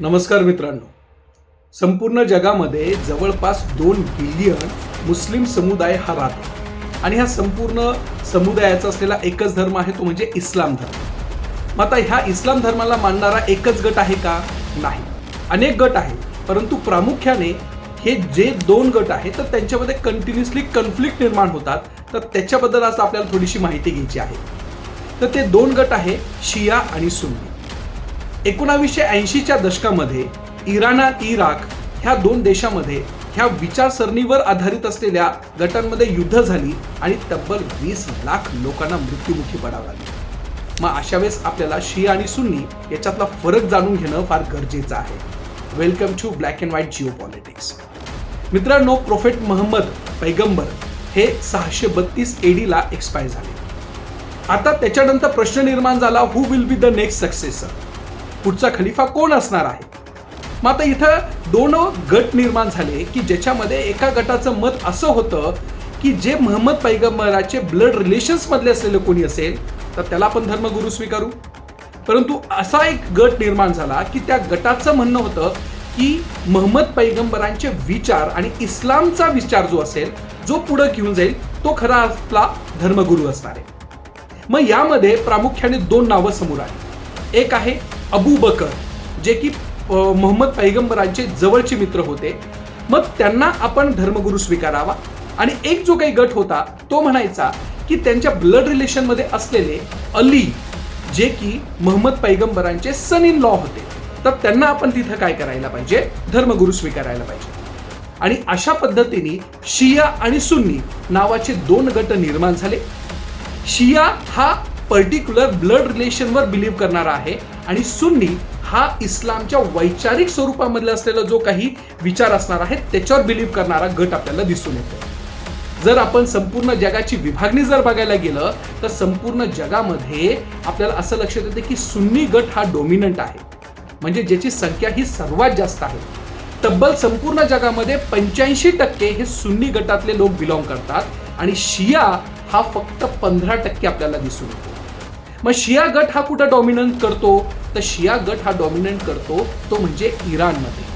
नमस्कार मित्रांनो. संपूर्ण जगामध्ये जवळपास दोन बिलियन मुस्लिम समुदाय हा राहतो. आणि ह्या संपूर्ण समुदायाचा असलेला एकच धर्म आहे तो म्हणजे इस्लाम धर्म. मग आता ह्या इस्लाम धर्माला मानणारा एकच गट आहे का? नाही. अनेक गट आहेत परंतु प्रामुख्याने हे जे दोन गट आहेत तर त्यांच्यामध्ये कंटिन्युअसली कन्फ्लिक्ट निर्माण होतात. तर त्याच्याबद्दल आज आपल्याला थोडीशी माहिती घ्यायची आहे. तर ते दोन गट आहे शिया आणि सुन्नी. एकोणावीसशे ऐंशीच्या दशकामध्ये इराण आणि इराक ह्या दोन देशामध्ये ह्या विचारसरणीवर आधारित असलेल्या गटांमध्ये युद्ध झाली आणि तब्बल वीस लाख लोकांना मृत्युमुखी पडावं लागली. मग अशा वेळेस आपल्याला शिया आणि सुन्नी याच्यातला फरक जाणून घेणं फार गरजेचं आहे. Welcome to black and white geo politics मित्रांनो प्रोफेट महम्मद पैगंबर हे सहाशे बत्तीस एडीला एक्सपायर झाले. आता त्याच्यानंतर प्रश्न निर्माण झाला who will be the next successor पुढचा खलिफा कोण असणार आहे? मग आता इथं दोन गट निर्माण झाले की ज्याच्यामध्ये एका गटाचं मत असं होतं की जे महम्मद पैगंबराचे ब्लड रिलेशन्स मधले असलेलं कोणी असेल तर त्याला आपण धर्मगुरू स्वीकारू. परंतु असा एक गट निर्माण झाला की त्या गटाचं म्हणणं होतं की महम्मद पैगंबरांचे विचार आणि इस्लामचा विचार जो असेल जो पुढं घेऊन जाईल तो खरा आपला धर्मगुरू असणार आहे. मग यामध्ये प्रामुख्याने दोन नावं समोर आली. एक आहे अबू बकर जे की मोहम्मद पैगंबरांचे जवळचे मित्र होते. मग त्यांना आपण धर्मगुरू स्वीकारावा. आणि एक जो काही गट होता तो म्हणायचा की त्यांच्या ब्लड रिलेशनमध्ये असलेले अली जे की मोहम्मद पैगंबरांचे सन इन लॉ होते. तर त्यांना आपण तिथं काय करायला पाहिजे? धर्मगुरू स्वीकारायला पाहिजे. आणि अशा पद्धतीने शिया आणि सुन्नी नावाचे दोन गट निर्माण झाले. शिया हा पर्टिक्युलर ब्लड रिलेशनवर बिलीव्ह करणारा आहे. आणि सुन्नी हा इस्लामच्या वैचारिक स्वरूपामधला असलेला जो काही विचार असणार आहे त्याच्यावर बिलीव्ह करणारा गट आपल्याला दिसून येतो. जर आपण संपूर्ण जगाची विभागणी जर बघायला गेलं तर संपूर्ण जगामध्ये आपल्याला असं लक्षात येतं की सुन्नी गट हा डोमिनंट आहे. म्हणजे ज्याची संख्या ही सर्वात जास्त आहे. तब्बल संपूर्ण जगामध्ये पंच्याऐंशी टक्के हे सुन्नी गटातले लोक बिलॉंग करतात. आणि शिया हा फक्त पंधरा टक्के आपल्याला दिसून येतो. मग शिया गट हा कुठं डॉमिनंट करतो? तर शिया गट हा डॉमिनंट करतो तो म्हणजे इराणमध्ये.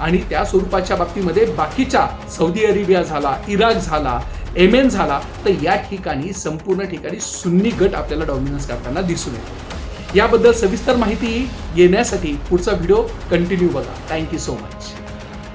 आणि त्या स्वरूपाच्या बाबतीमध्ये बाकीच्या सौदी अरेबिया झाला इराक झाला एमेन झाला तर या ठिकाणी संपूर्ण ठिकाणी सुन्नी गट आपल्याला डॉमिनन्स करताना दिसून येतो. याबद्दल सविस्तर माहिती येण्यासाठी पुढचा व्हिडिओ कंटिन्यू बघा. Thank you so much